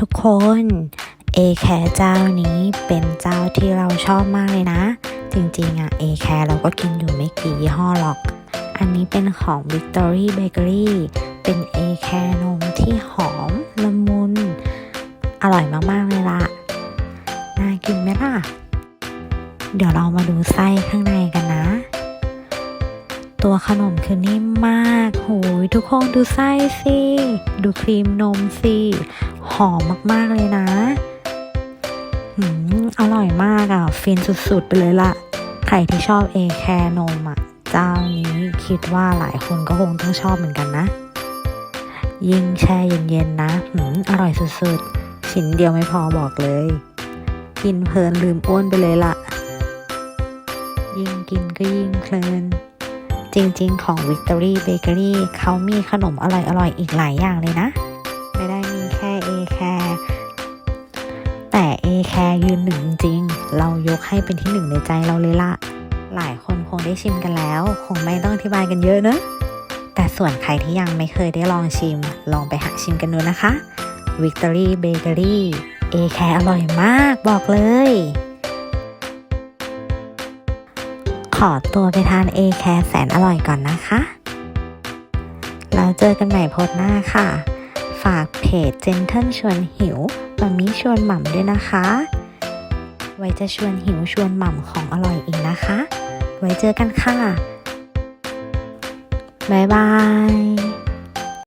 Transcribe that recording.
ทุกคน เอแคร์เจ้านี้เป็นเจ้าที่เราชอบมากเลยนะ จริงๆอะเอแคร์เราก็กินอยู่ไม่กี่ยี่ห้อหรอก อันนี้เป็นของ Victory Bakery เป็นเอแคร์นมที่หอมละมุน อร่อยมากๆเลยล่ะน่ากินไหมล่ะ เดี๋ยวเรามาดูไส้ข้างในกันนะ ตัวขนมคือนิ่มมากโหยทุกคนดูไส้สิ ดูครีมนมสิ หอมมากๆเลยนะอร่อยมากอะ ฟินสุดๆ ไปเลยล่ะ ใครที่ชอบเอแคร์นมอะ เจ้านี้คิดว่าหลายคนก็คงต้องชอบเหมือนกันนะ ยิ่งแช่เย็นๆนะหืมอร่อยสุดๆ ชิ้นเดียวไม่พอบอกเลย กินเพลินลืมอ้วนไปเลยล่ะ ยิ่งกินก็ยิ่งเพลิน จริง ๆ ของ Victory Bakery เขามีขนมอร่อยๆ อีกหลายอย่างเลยนะ ไม่ได้มีแค่ A c a r แต่ A c a r ยืนหนึ่งจริง เรายกให้เป็นที่หนึ่งในใจเราเลยละ หลายคนคงได้ชิมกันแล้ว คงไม่ต้องอธิบายกันเยอะเนอะแต่ส่วนใครที่ยังไม่เคยได้ลองชิม ลองไปหาชิมกันดูนะคะ Victory Bakery A Care อร่อยมากบอกเลย ขอตัวไปทานเอแคร์แสนอร่อยก่อนนะคะ แล้วเจอกันใหม่โพสหน้าค่ะ ฝากเพจเจนเทิลชวนหิวมามิชวนหม่ำด้วยนะคะ ไว้จะชวนหิวชวนหม่ำของอร่อยอีกนะคะ ไว้เจอกันค่ะ บ๊ายบาย